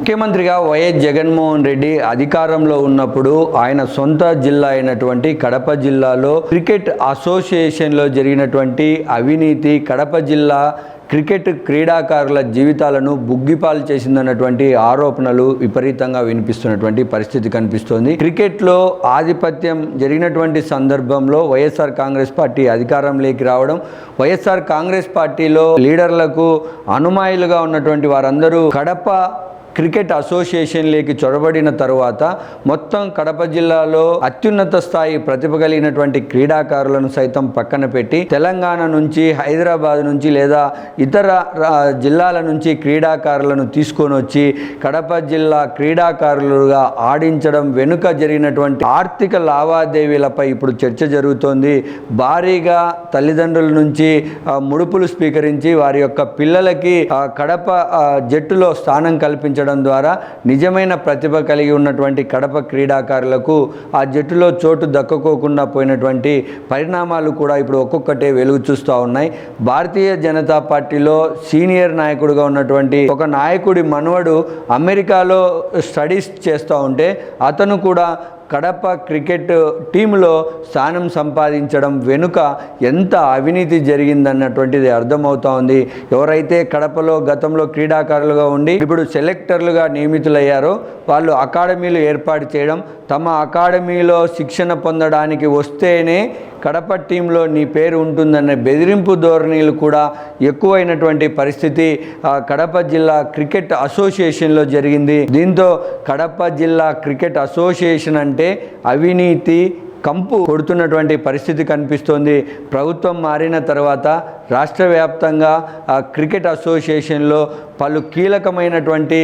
ముఖ్యమంత్రిగా వైఎస్ జగన్మోహన్ రెడ్డి అధికారంలో ఉన్నప్పుడు ఆయన సొంత జిల్లా అయినటువంటి కడప జిల్లాలో క్రికెట్ అసోసియేషన్లో జరిగినటువంటి అవినీతి కడప జిల్లా క్రికెట్ క్రీడాకారుల జీవితాలను బుగ్గిపాలు చేసిందన్నటువంటి ఆరోపణలు విపరీతంగా వినిపిస్తున్నటువంటి పరిస్థితి కనిపిస్తోంది. క్రికెట్లో ఆధిపత్యం జరిగినటువంటి సందర్భంలో వైఎస్ఆర్ కాంగ్రెస్ పార్టీ అధికారంలోకి రావడం వైఎస్ఆర్ కాంగ్రెస్ పార్టీలో లీడర్లకు అనుమాయిలుగా ఉన్నటువంటి వారందరూ కడప క్రికెట్ అసోసియేషన్లోకి చొరబడిన తరువాత మొత్తం కడప జిల్లాలో అత్యున్నత స్థాయి ప్రతిభ కలిగినటువంటి క్రీడాకారులను సైతం పక్కన పెట్టి తెలంగాణ నుంచి హైదరాబాద్ నుంచి లేదా ఇతర జిల్లాల నుంచి క్రీడాకారులను తీసుకొని వచ్చి కడప జిల్లా క్రీడాకారులుగా ఆడించడం వెనుక జరిగినటువంటి ఆర్థిక లావాదేవీలపై ఇప్పుడు చర్చ జరుగుతోంది. భారీగా తల్లిదండ్రుల నుంచి ముడుపులు స్వీకరించి వారి యొక్క పిల్లలకి కడప జట్టులో స్థానం కల్పించ కల్పించడం ద్వారా నిజమైన ప్రతిభ కలిగి ఉన్నటువంటి కడప క్రీడాకారులకు ఆ జట్టులో చోటు దక్కకోకుండా పోయినటువంటి పరిణామాలు కూడా ఇప్పుడు ఒక్కొక్కటే వెలుగు చూస్తూ ఉన్నాయి. భారతీయ జనతా పార్టీలో సీనియర్ నాయకుడిగా ఉన్నటువంటి ఒక నాయకుడి మనవడు అమెరికాలో స్టడీస్ చేస్తూ ఉంటే అతను కూడా కడప క్రికెట్ టీంలో స్థానం సంపాదించడం వెనుక ఎంత అవినీతి జరిగిందన్నటువంటిది అర్థమవుతా ఉంది. ఎవరైతే కడపలో గతంలో క్రీడాకారులుగా ఉండి ఇప్పుడు సెలెక్టర్లుగా నియమితులయ్యారో వాళ్ళు అకాడమీలు ఏర్పాటు చేయడం తమ అకాడమీలో శిక్షణ పొందడానికి వస్తేనే కడప టీంలో నీ పేరు ఉంటుందనే బెదిరింపు ధోరణిలు కూడా ఎక్కువైనటువంటి పరిస్థితి ఆ, కడప జిల్లా క్రికెట్ అసోసియేషన్లో జరిగింది. దీంతో కడప జిల్లా క్రికెట్ అసోసియేషన్ అంటే అవినీతి కంపు కొడుతున్నటువంటి పరిస్థితి కనిపిస్తోంది. ప్రభుత్వం మారిన తర్వాత రాష్ట్ర వ్యాప్తంగా ఆ క్రికెట్ అసోసియేషన్లో పలు కీలకమైనటువంటి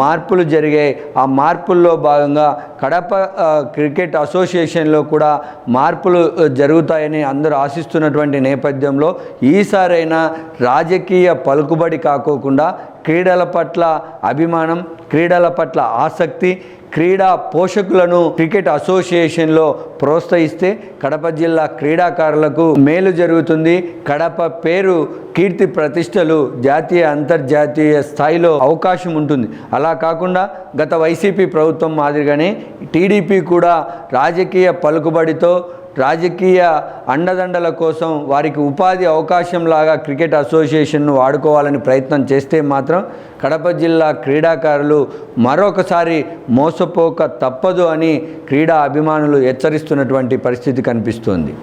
మార్పులు జరిగాయి. ఆ మార్పుల్లో భాగంగా కడప క్రికెట్ అసోసియేషన్లో కూడా మార్పులు జరుగుతాయని అందరూ ఆశిస్తున్నటువంటి నేపథ్యంలో ఈసారైనా రాజకీయ పలుకుబడి కాకోకుండా క్రీడల పట్ల అభిమానం క్రీడల పట్ల ఆసక్తి క్రీడా పోషకులను క్రికెట్ అసోసియేషన్లో ప్రోత్సహిస్తే కడప జిల్లా క్రీడాకారులకు మేలు జరుగుతుంది. కడప పేరు కీర్తి ప్రతిష్టలు జాతీయ అంతర్జాతీయ స్థాయిలో అవకాశం ఉంటుంది. అలా కాకుండా గత వైసీపీ ప్రభుత్వం మాదిరిగానే టీడీపీ కూడా రాజకీయ పలుకుబడితో రాజకీయ అండదండల కోసం వారికి ఉపాధి అవకాశంలాగా క్రికెట్ అసోసియేషన్ను వాడుకోవాలని ప్రయత్నం చేస్తే మాత్రం కడప జిల్లా క్రీడాకారులు మరొకసారి మోసపోక తప్పదు అని క్రీడా అభిమానులు హెచ్చరిస్తున్నటువంటి పరిస్థితి కనిపిస్తోంది.